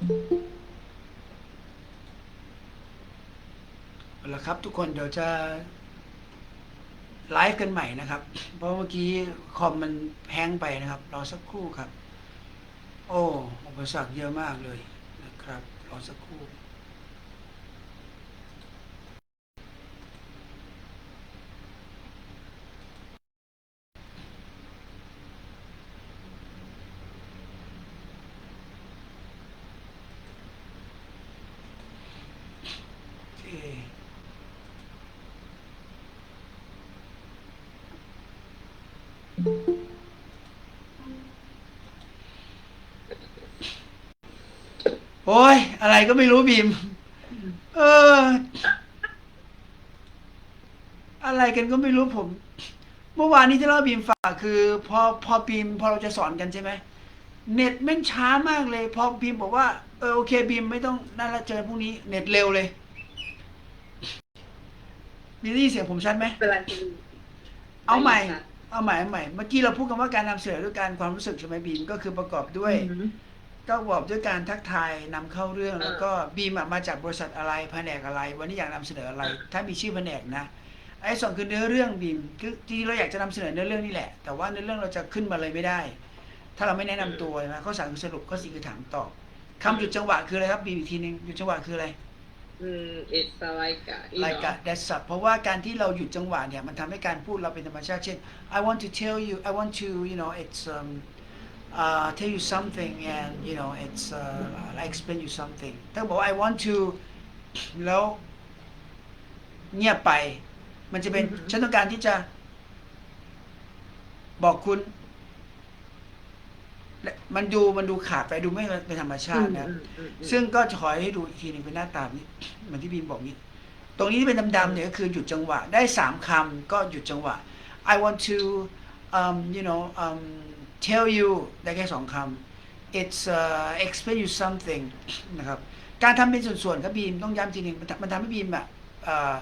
เอาละครับ ทุกคนเดี๋ยวจะไลฟ์กันใหม่นะครับ เพราะเมื่อกี้คอมมันแพงไปนะครับรอสักครู่ครับ โอ้อุปสรรคเยอะมากเลยนะครับรอสักครู่ โอเคโอ้ย อะไรก็ไม่รู้บีม เออ อะไรกันก็ไม่รู้ผม เมื่อวานนี้ที่เล่าบีมฝากคือ พอพอบีมพอเราจะสอนกันใช่ไหมเน็ตแม่งช้ามากเลย พอบีมบอกว่าเออโอเคบีมไม่ต้องนั่นละเจอพรุ่งนี้ เน็ตเร็วเลย มีได้ยินเสียงผมชัดไหมเป็นไรคุณเอาใหม่ได้ยินค่ะเอาใหม่เอาใหม่ เมื่อกี้เราพูดกันว่าการนำเสนอด้วยการความรู้สึกใช่ไหมบีมก็คือประกอบด้วยอืมก็ประกอบด้วยการทักทายนำเข้าเรื่องอ่าแล้วก็บีมอะมาจากบริษัทอะไรแผนกอะไร วันนี้อยากนำเสนออะไร ถ้ามีชื่อแผนกนะไอ้สองคือเนื้อเรื่องบีมคือจริงๆเราอยากจะนำเสนอเนื้อเรื่องนี่แหละ แต่ว่าเนื้อเรื่องเราจะขึ้นมาเลยไม่ได้ ถ้าเราไม่แนะนำตัวใช่ไหมข้อสามคือสรุปข้อสี่คือถามตอบคำหยุดจังหวะคืออะไรครับบีมอีกทีหนึงหยุดจังหวะคืออะไร อืม it's like a รายการ that's up เพราะว่าการที่เราหยุดจังหวะเนี่ยมันทำให้การพูดเราเป็นธรรมชาติเช่น I want to tell you I want to you know it's um uh tell you something and you know it's uh I explain you something ถ้าบอกว่า I want to แล้วเงียบไป มันจะเป็น อือฮึ ฉันต้องการที่จะ บอกคุณ และมันดูมันดูขาดไปดูไม่เป็นธรรมชาตินะอืมอืมอืมซึ่งก็จะขอให้ดูอีกทีหนึ่งเป็นหน้าตาแบบนี้เหมือนที่บีมบอกนี้ ตรงนี้ที่เป็นดำๆเนี่ยก็คือหยุดจังหวะได้สามคำก็หยุดจังหวะ I want to um you know um tell you ได้แค่สองคำ it's uh, explain you something นะครับการทำเป็นส่วนๆครับบีมต้องย้ำทีหนึ่งมันทำมันทำให้บีมแบบเอ่อ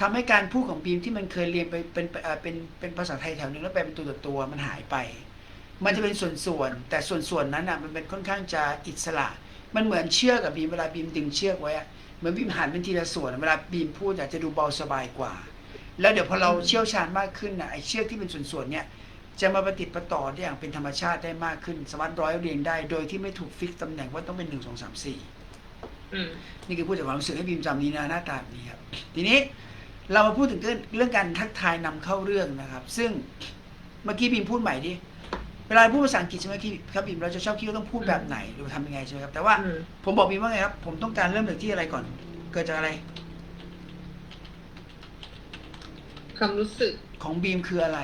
ทำให้การพูดของบีมที่มันเคยเรียนไปเป็นเอ่อเป็นเป็นภาษาไทยแถวหนึงแล้วแปลเป็นตัวต่อตัวมันหายไป มันจะเป็นส่วนๆแต่ส่วนๆนั้นอะมันเป็นค่อนข้างจะอิสระ มันเหมือนเชือกกับบีมเวลาบีมดึงเชือกไว้อะเหมือนบีมหันเป็นทีละส่วน เวลาบีมพูดอยากจะดูเบาสบายกว่า แล้วเดี๋ยวพอเราเชี่ยวชาญมากขึ้นนะไอ้เชือกที่เป็นส่วนๆเนี่ยจะมาประติดประต่อได้อย่างเป็นธรรมชาติได้มากขึ้น สามารถร้อยเรียงได้ โดยที่ไม่ถูกฟิกตำแหน่งว่าต้องเป็นหนึ่งสองสามสี่อืมนี่คือพูดจากความรู้สึกให้บีมจำนี้นะหน้าตาแบบนี้ครับทีนี้เรามาพูดถึงเรื่องเรื่องการทักทายนำเข้าเรื่องนะครับ ซึ่งเมื่อกี้บีมพูดใหม่ดิ เวลาพูดภาษาอังกฤษใช่ไหมครับบีมเราจะชอบคิดว่าต้องพูดแบบไหนหรือทำยังไงใช่ไหมครับแต่ว่า อืม ผมบอกบีมว่าไงครับ ผมต้องการเริ่มจากที่อะไรก่อน เกิดจากอะไรความรู้สึก ของบีมคืออะไร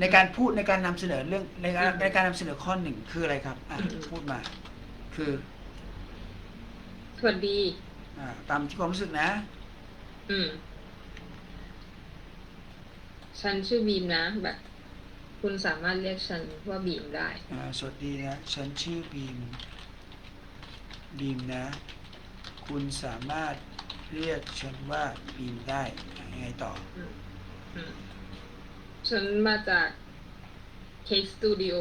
ในการพูดในการนำเสนอเรื่องในการอืมในการนำเสนอข้อหนึ่งคืออะไรครับอะอืม พูดมา คือสวัสดี อ่าตามที่ความรู้สึกนะ อืม ฉันชื่อบีมนะแบบ คุณสามารถเรียกฉันว่าบีมได้อ่าสวัสดีนะ ฉันชื่อบีม บีมนะ คุณสามารถเรียกฉันว่าบีมได้อะยังไงต่ออืมอืมฉันมาจากเค้กสตูดิโอ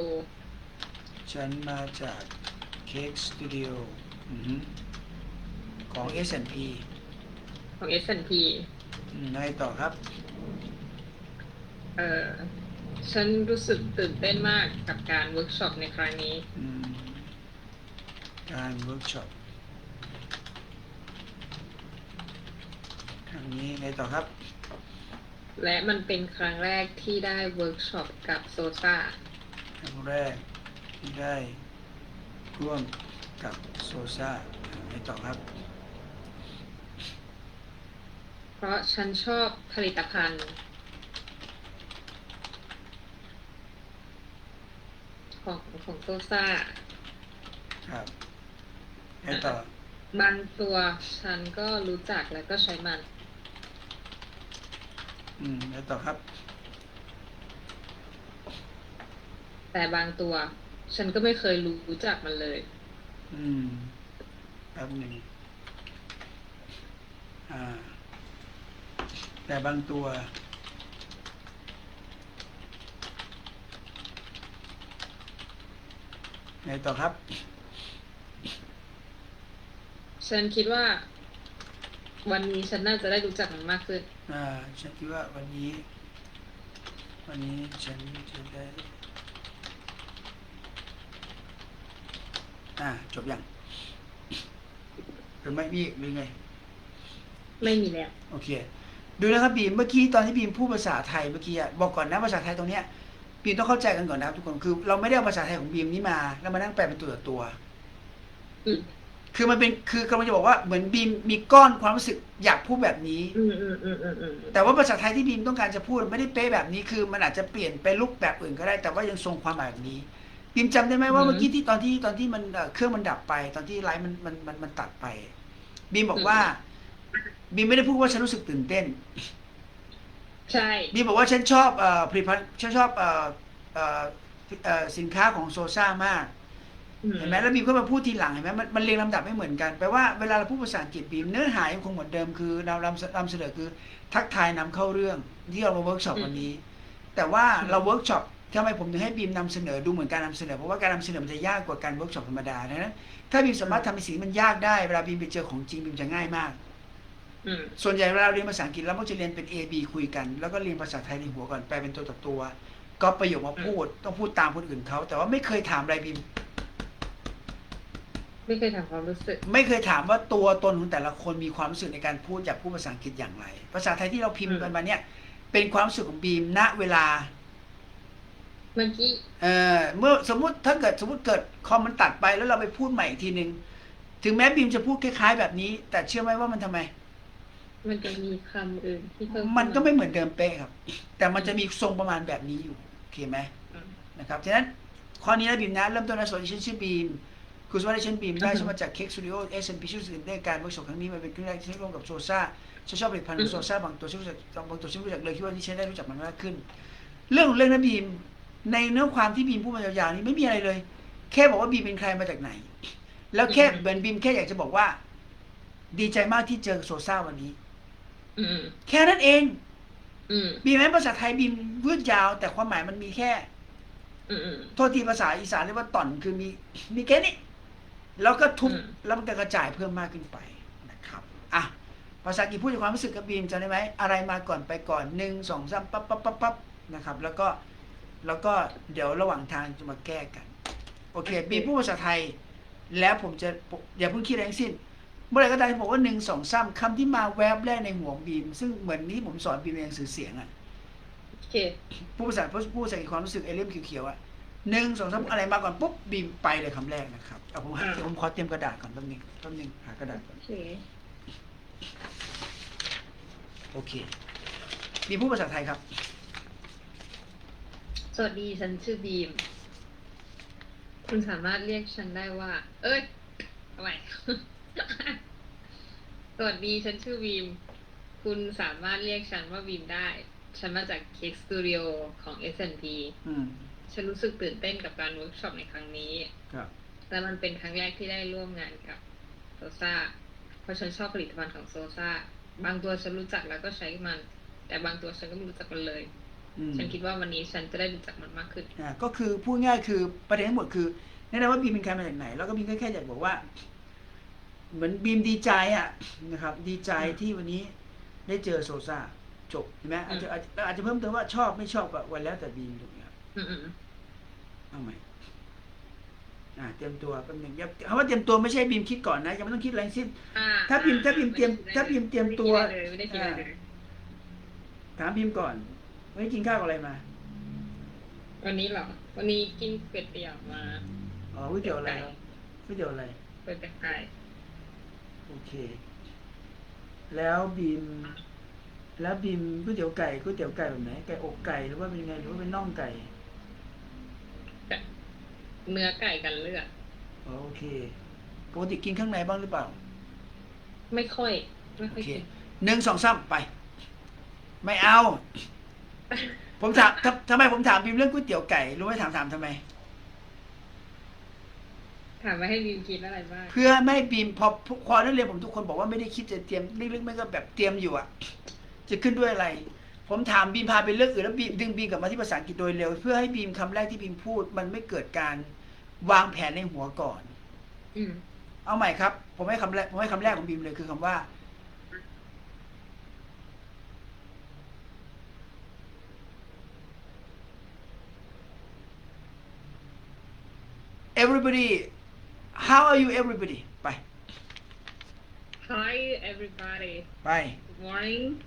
ฉันมาจากเค้กสตูดิโออือหือของ S&P ของ S&P อืมยังไงต่อครับ เอ่อ ฉันรู้สึกตื่นเต้นมากกับการเวิร์กช็อปในครั้งนี้ อืมการเวิร์กช็อปครั้งนี้ไงต่อครับ และมันเป็นครั้งแรกที่ได้เวิร์กช็อปกับโซซาครั้งแรกที่ได้ร่วมกับโซซาไงต่อครับ เพราะฉันชอบผลิตภัณฑ์ ของของโซซาครับไงต่อ บางตัวฉันก็รู้จักแล้วก็ใช้มัน อืมไงต่อครับ แต่บางตัว ฉันก็ไม่เคยรู้จักมันเลย อืมแป๊บหนึ่งอ่า แต่บางตัว ไงต่อครับ ฉันคิดว่า วันนี้ฉันน่าจะได้รู้จักมันมากขึ้น อ่า ฉันคิดว่าวันนี้ วันนี้ฉันจะได้ อ่า จบยังหรือไม่มีอีกหรือไง ไม่มีแล้ว โอเค ดูนะครับบีม เมื่อกี้ตอนที่บีมพูดภาษาไทยเมื่อกี้อะบอกก่อนนะภาษาไทยตรงเนี้ย บีมต้องเข้าใจกันก่อนนะครับทุกคนคือเราไม่ได้เอาภาษาไทยของบีมนี้มาแล้วมานั่งแปลเป็นตัวต่อตัวอืมคือมันเป็นคือกำลังจะบอกว่าเหมือนบีมมีก้อนความรู้สึกอยากพูดแบบนี้อืมอืมอืมอืมอืมแต่ว่าภาษาไทยที่บีมต้องการจะพูดไม่ได้เป๊ะแบบนี้คือ มันอาจจะเปลี่ยนไปรูปแบบอื่นก็ได้ แต่ว่ายังทรงความหมายแบบนี้บีมจำได้ไหมว่าเมื่อกี้ที่ตอนที่ตอนที่มันเอ่อเครื่องมันดับไป ตอนที่ไลฟ์มันมันมันมันตัดไปบีมบอกว่าบีมไม่ได้พูดว่าฉันรู้สึกตื่นเต้น ใช่ บีมบอกว่าฉันชอบเอ่อผลิตภัณฑ์ฉันชอบเอ่อเอ่อเอ่อสินค้าของโซซ่ามากอืเห็นไหมแล้วบีมก็มาพูดทีหลังเห็นไหมมันมันเรียงลำดับไม่เหมือนกันแปลว่าเวลาเราพูดภาษาอังกฤษบีมเนื้อหายังคงเหมือนเดิมคือเรานำนำเสนอคือทักทายนำเข้าเรื่องที่เรามาเวิร์กช็อปวันนี้ แต่ว่าเราเวิร์กช็อปทำไมผมถึงให้บีมนำเสนอดูเหมือนการนำเสนอเพราะว่าการนำเสนอมันจะยากกว่าการเวิร์กช็อปธรรมดาดังนั้นถ้าบีมสามารถทำในสิ่งที่มันยากได้เวลาบีมไปเจอของจริงบีมจะง่ายมากอืม ส่วนใหญ่เวลาเราเรียนภาษาอังกฤษเรามักจะเรียนเป็น A B คุยกัน แล้วก็เรียนภาษาไทยในหัวก่อนแปลเป็นตัวต่อตัว ก็ประโยคมาพูดต้องพูดตามคนอื่นเขาแต่ว่าไม่เคยถามอะไรบีมไม่เคยถามความรู้สึก ไม่เคยถามว่าตัวตนของแต่ละคนมีความรู้สึกในการพูดอยากพูดภาษาอังกฤษอย่างไร ภาษาไทยที่เราพิมพ์กันมาเนี่ย เป็นความรู้สึกของบีมณเวลาเมื่อกี้เออเมื่อสมมุติถ้าเกิดสมมติเกิดคอมมันตัดไปแล้วเราไปพูดใหม่อีกทีหนึ่งถึงแม้บีมจะพูดคล้ายๆแบบนี้ แต่เชื่อไหมว่ามันทำไม มันจะมีคำอื่นที่เพิ่มมันก็ไม่เหมือนเดิมเป๊ะครับ แต่มันจะมีทรงประมาณแบบนี้อยู่โอเคไหมอืมนะครับฉะนั้นข้อนี้นะบีมนะเริ่มต้นนะสวัสดีฉันชื่อบีมคุณสวัสดีฉันบีมได้อือฮึฉันมาจากเค้กสตูดิโอเอสเอ็นพีชื่อสื่อในการเวิร์กช็อปครั้งนี้มันเป็นครั้งแรกที่ฉันร่วมกับโซซ่าฉันชอบผลิตภัณฑ์ของโซซ่าบางตัวฉันรู้จักบางตัวฉันรู้จักเลยคิดว่านี่ฉันได้รู้จักมันมากขึ้น เรื่องของเรื่องนะบีมในเนื้อความที่บีมพูดมายาวๆนี้ไม่มีอะไรเลย แค่บอกว่าบีมเป็นใครมาจากไหน แล้วแค่เหมือนบีมแค่อยากจะบอกว่า ดีใจมากที่เจอโซซ่าวันนี้อืม แค่นั้นเองอืมบีมแม้ภาษาไทยบีมวืดยาว แต่ความหมายมันมีแค่อืมอืมโทษทีภาษาอีสานเรียกว่าต่อนคือมีมีแค่นี้แล้วก็ทุบอืมแล้วมันก็กระจายเพิ่มมากขึ้นไปนะครับอะภาษาอังกฤษพูดถึงความรู้สึกกับบีมจำได้ไหมอะไรมาก่อนไปก่อนหนึ่งสองสามปั๊บปั๊บปั๊บปั๊บนะครับ แล้วก็แล้วก็เดี๋ยวระหว่างทางจะมาแก้กัน โอเค บีมพูดภาษาไทย แล้วผมจะอย่าเพิ่งคิดอะไรทั้งสิ้น เมื่อไหรก็ตามที่บอกว่าหนึ่งสองสามคำที่มาแวบแรกในหัวของบีม ซึ่งเหมือนนี้ผมสอนบีมในหนังสือเสียงอะโอเคผู้ภาษาผู้ภาษาความรู้สึกไอเล่มเขียวๆอะหนึ่งสองสามอะไรมาก่อนปุ๊บบีมไปเลยคำแรกนะครับเอาผมอ่าเดี๋ยวผมขอเตรียมกระดาษก่อนแป๊บนึงแป๊บนึงหากระดาษก่อนโอเคโอเคบีมพูดภาษาไทยครับ สวัสดีฉันชื่อบีม คุณสามารถเรียกฉันได้ว่า เอ้ยเอาใหม่ สวัสดีฉันชื่อบีม คุณสามารถเรียกฉันว่าบีมได้ ฉันมาจากเค้กสตูดิโอของ S&P อืม ฉันรู้สึกตื่นเต้นกับการเวิร์กช็อปในครั้งนี้ ครับ และมันเป็นครั้งแรกที่ได้ร่วมงานกับโซซ่า เพราะฉันชอบผลิตภัณฑ์ของโซซ่า บางตัวฉันรู้จักแล้วก็ใช้มัน แต่บางตัวฉันก็ไม่รู้จักมันเลย อืมฉันคิดว่าวันนี้ฉันจะได้รู้จักมันมากขึ้น อ่าก็คือพูดง่ายคือประเด็นทั้งหมดคือแน่นอนว่าบีมเป็นใครมาจากไหน แล้วก็บีมก็แค่อยากบอกว่า เหมือนบีมดีใจอะนะครับ ดีใจอืมที่วันนี้ได้เจอโซซ่าจบเห็นไหมอาจจะอาจจะอาจจะเพิ่มเติมว่าชอบไม่ชอบอะวันแล้วแต่บีมถูกไหมครับอืมอืมเอาใหม่อ่าเตรียมตัวแป๊บหนึงอย่าคำว่าเตรียมตัวไม่ใช่บีมคิดก่อนนะยังไม่ต้องคิดอะไรทั้งสิ้นอ่าถ้าพิมพ์อ่ถ้าพิมพ์เตรียมไได้ถ้าพิมพ์เตรียมตัวไม่ได้คิดอะไรเลยถามบีมก่อนวันนี้กินข้าวกับอะไรมาไม่ได้คิดอะไรเลยวันนี้เหรอวันนี้กินเป็ดเตี๋ยวมาอ๋อก๋วยเตี๋ยวอะไรครับก๋วยเตี๋ยวอะไรเป็ดแต่ไก่ โอเค แล้วบีม แล้วบีมก๋วยเตี๋ยวไก่ก๋วยเตี๋ยวไก่แบบไหนไก่อกไก่หรือว่าเป็นยังไงหรือว่าเป็นน่องไก่เนื้อไก่กันเลือดอ๋อโอเคปกติกินข้างในบ้างหรือเปล่า ไม่ค่อย ไม่โอค่อยเคกินหนึ่งสองสามไป ไม่เอา ผมถามทำทำไมผมถามบีมเรื่องก๋วยเตี๋ยวไก่รู้ไหมถามถามทำไม ถามว่าให้บีมกินอะไรบ้างเพื่อไม่ให้บีมพอพอนักเรียนผมทุกคนบอกว่าไม่ได้คิดจะเตรียมลึกๆไม่ก็แบบเตรียมอยู่อะจะขึ้นด้วยอะไร ผมถามบีมพาไปเรื่องอื่นแล้วบีมดึงบีมกลับมาที่ภาษาอังกฤษโดยเร็ว เพื่อให้บีมคำแรกที่บีมพูด มันไม่เกิดการวางแผนในหัวก่อน อืมเอาใหม่ครับ ผมให้คำแรกผมให้คำแรกของบีมเลยคือคำว่า everybody how are you everybody? Bye. Hi everybody. Bye. Good morning.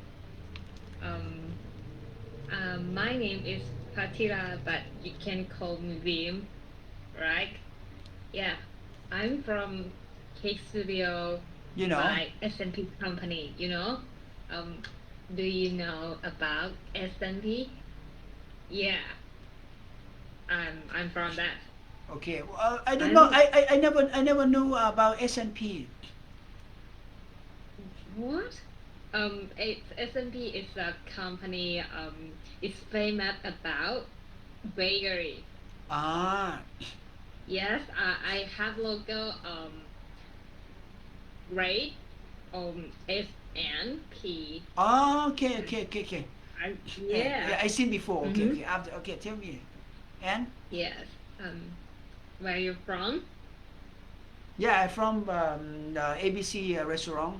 Um, um, my name is Patira, but you can call me Vim, right? Yeah, I'm from Cake Studio. You know. My SMP company. You know. Um, do you know about SMP? Yeah. I'm I'm from that. Okay, well, I don't know. I, I, I never I never knew about S and P. What? Um, S and P is a company. Um, it's famous about bakery. Ah. Yes, I, I have logo. Um, right. Um, S and P. Oh, okay, okay, okay, okay. I, yeah. I seen before. Okay, mm -hmm. okay. After, okay, tell me. And. Yes. Um where you from? yeah I'm from um, the ABC uh, restaurant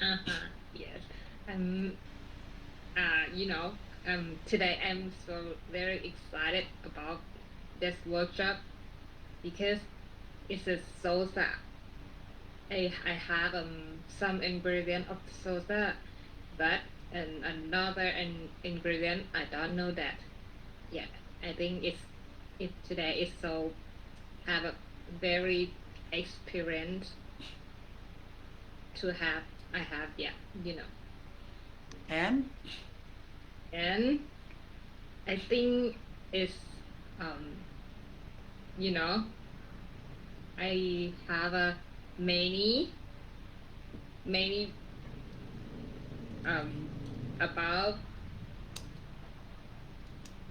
Uh huh. Yes. Um. Uh, you know. Um. Today I'm so very excited about this workshop because it's a salsa. I I have um some ingredient of salsa, but and another an ingredient I don't know that. Yeah. I think it's it today is so have a very experience to have I have yeah you know and and I think it's um you know I have a many many um about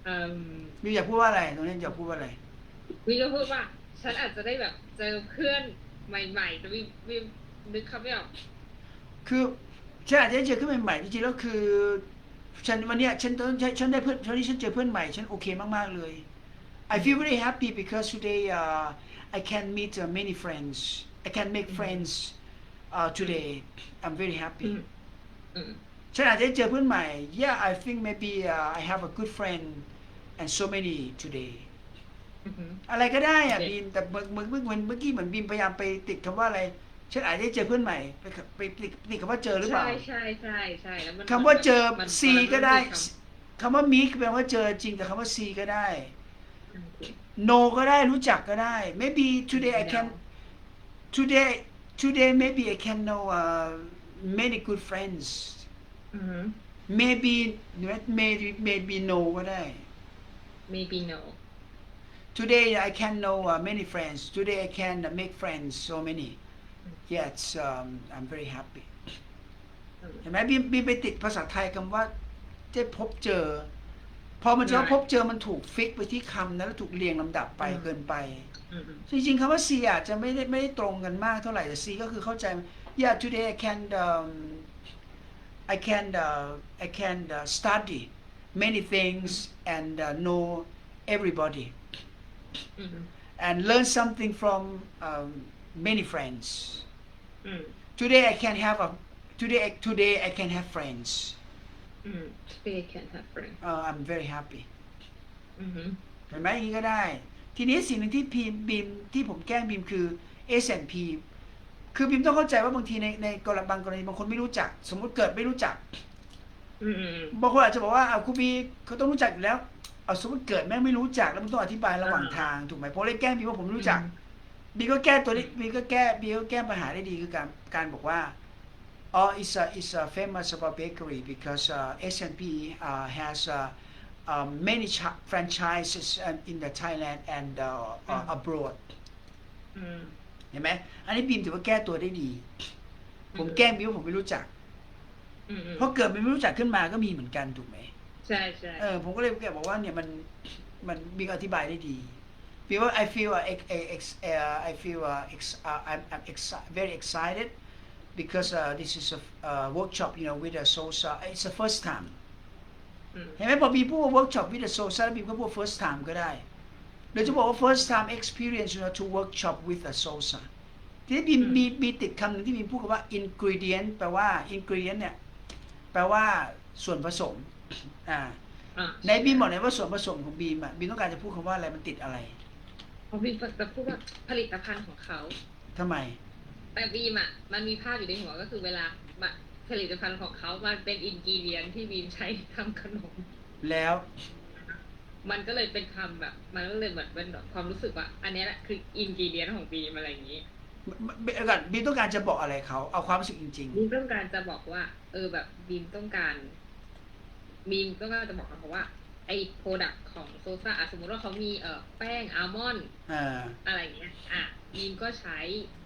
um บิวอยากพูดว่าอะไรตรงนี้อยากพูดว่าอะไร วิวจะพูดว่า ฉันอาจจะได้แบบเจอเพื่อนใหม่ๆแต่วิววิวนึกคำไม่ออกคือฉันอาจจะได้เจอเพื่อนใหม่ๆจริงๆแล้วคือฉันวันเนี้ยฉันตอนฉันฉันได้เพื่อนตอนนี้ฉันเจอเพื่อนใหม่ฉันโอเคมากๆเลย I feel very happy because today uh, I can meet uh, many friends I can make friends uh, today I'm very อื happy มอืมฉันอาจจะได้เจอเพื่อนใหม่ Yeah I think maybe uh, I have a good friend and so many today อือหือ อะไรก็ได้อะโอเคบีมแต่เมื่อเมื่อเมื่อเมื่อเมื่อกี้เหมือนบีมพยายามไปติดคำว่าอะไรฉันอาจจะได้เจอเพื่อนใหม่ไปไปติดติดคำว่าเจอหรือเปล่าใช่ใช่ใช่ใช่แล้วมันคำว่าเจอมัน C ก็ได้มันคำว่ามีแปลว่าเจอจริงแต่คำว่า C ก็ได้อืม no ก็ได้รู้จักก็ได้ maybe today I can today today maybe I can know uh, many good friends อือหือ maybe maybe maybe no ก็ได้ maybe no today I can know uh, many friends today I can uh, make friends so many yes um, I'm very happy อืมเห็นไหมบีมบีมไปติดภาษาไทยคำว่าจะพบเจอ พอมันจะว่าใช่พบเจอมันถูกฟิกไปที่คำนั้นแล้วถูกเรียงลำดับไปอืม เกินไปอืมอืมจริงๆคำว่า C อาจจะไม่ได้ไม่ได้ตรงกันมากเท่าไหร่แต่ C ก็คือเข้าใจ yeah today I can um, I can uh, I can uh, study many things and uh, know everybody อืม and learn something from um, many friends อืม today I can have a today today I can have friends อืม they can have friends uh, I'm very happy อือหือเห็นไหมอย่างนี้ก็ได้ ทีนี้สิ่งหนึ่งที่พีมบีมที่ผมแกล้งบีมคือ S&P คือบีมต้องเข้าใจว่าบางทีในในกรณีบางกรณีบางคนไม่รู้จัก สมมุติเกิดไม่รู้จักอืมอืมอืมบางคนอาจจะบอกว่าเอาคุณบีเขาต้องรู้จักอยู่แล้ว เอาสมมติเกิดแม่งไม่รู้จักแล้วมันต้องอธิบายระหว่างอ่าทางถูกไหมผมเลยแกล้งบีมว่าผมไม่รู้จักบีก็แก้ตัวนี้บีก็แก้บีก็แก้ปัญหาได้ดีคือการการบอกว่าอ๋อ it's a it's a famous about bakery because uh, S&P uh, has uh, um, many ch- franchises uh, in the Thailand and uh, uh, อืม abroad อืมเห็นไหมอันนี้บีมถือว่าแก้ตัวได้ดี ผมอืมแกล้งบีมว่าผมไม่รู้จักอืมอืมเพราะเกิดมันไม่รู้จักขึ้นมาก็มีเหมือนกันถูกไหม ใช่ใช่เออผมก็เลยแกบอกว่าเนี่ยมันมันบีก็อธิบายได้ดีบีว่า I feel uh, ex, ex, uh, I feel uh, ex, uh, I'm, I'm exci- very excited because uh, this is a uh, workshop you know with a Sosa it's the first time อืมเห็นไหมพอบีพูดว่า workshop with a Sosa บีก็พูด first time ก็ได้หรือจะบอกว่า first time experience you know to workshop with a Sosa ทีนี้บีมอืมมีมีติดคำหนึ่งที่บีมพูดคำว่า ingredient แปลว่า ingredient เนี่ยแปลว่าส่วนผสม อ่าอะในบีมบอกเลยว่าส่วนผสมของบีมอะบีมต้องการจะพูดคำว่าอะไรมันติดอะไรเพราะบีมจะพูดว่าผลิตภัณฑ์ของเขาทำไม แต่บีมอะมันมีภาพอยู่ในหัวก็คือเวลามาผลิตภัณฑ์ของเขามันเป็นอินกิเดียนที่บีมใช้ทำขนม แล้ว มันก็เลยเป็นคำแบบ มันก็เลยเหมือนเป็นแบบความรู้สึกว่า อันเนี้ยแหละคืออินกิเดียนของบีมอะไรอย่างนี้บีบีก่อนบีมต้องการจะบอกอะไรเขาเอาความรู้สึกจริงบีมต้องการจะบอกว่า เออแบบบีมต้องการ บีมต้องการจะบอกเขาว่า ไอ้โปรดักของโซฟาอะสมมติว่าเขามีเอ่อแป้งอัลมอนด์ๆอ่าอะไรอย่างเงี้ย อะบีมก็ใช้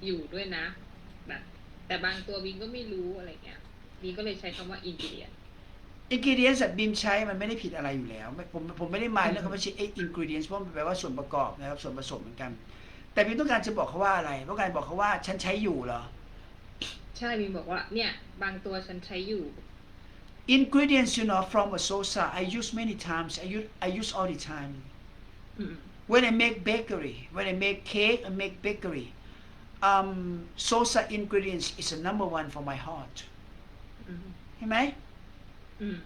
อยู่ด้วยนะ แบบ แต่บางตัวบีมก็ไม่รู้อะไรเงี้ยบีมก็เลยใช้คำว่าอินกิเดียนอินกิเดียนสัตว์บีมใช้มันไม่ได้ผิดอะไรอยู่แล้วไม่ผมผมไม่ได้หมายเรื่องคำว่าใช้อินกิเดียนเพราะมันแปลว่าส่วนประกอบนะครับ ส่วนผสมเหมือนกัน แต่บีมต้องการจะบอกเขาว่าอะไรต้องการบอกเขาว่าฉันใช้อยู่เหรอ ใช่บีมบอกว่าเนี่ย บางตัวฉันใช้อยู่ ingredients you know from a salsa I use many times I use I use all the time mm. when I make bakery when I make cake I make bakery um, salsa ingredients is the number one for my heart mm -hmm. Mm.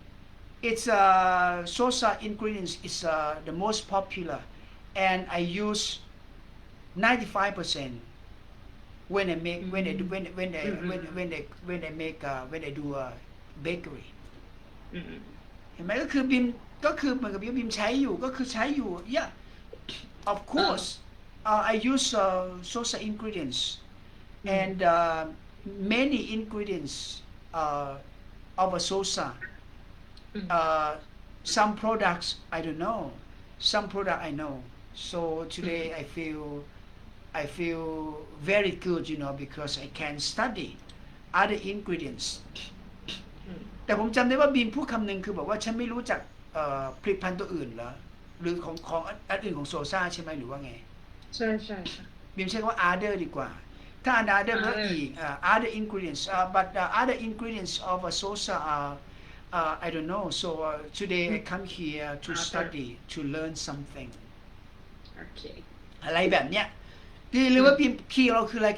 it's uh, salsa ingredients is uh, the most popular and I use 95% when I make mm -hmm. when they do mm-hmm. when when they mm -hmm. when when they when they make uh, when they do a bakery เห็นไหมก็คือบิมก็คือเหมือนกับบิมบิมใช้อยู่ก็คือใช้อยู่ yeah of course uh, I use uh, salsa ingredients and uh, many ingredients uh, of a salsa Mm. uh, some products I don't know some product I know so today I feel I feel very good you know because I can study other ingredients อืม แต่ผมจำได้ว่าบีมพูดคำหนึ่งคือบอกว่าฉันไม่รู้จักเอ่อผลิตภัณฑ์ตัวอื่นเหรอหรือของของอันอื่นของโซซ่าใช่ไหมหรือว่าไง ใช่ใช่ค่ะบีมใช้คำว่า other ดีกว่า ถ้า other ก็ Other อีกอ่า other ingredients uh, but the other ingredients of a salsa are uh, I don't know so uh, today I come here to Other. study to learn something โอเคอะไรแบบเนี้ยที่หรือว่าบีมคีย์เราคืออะไร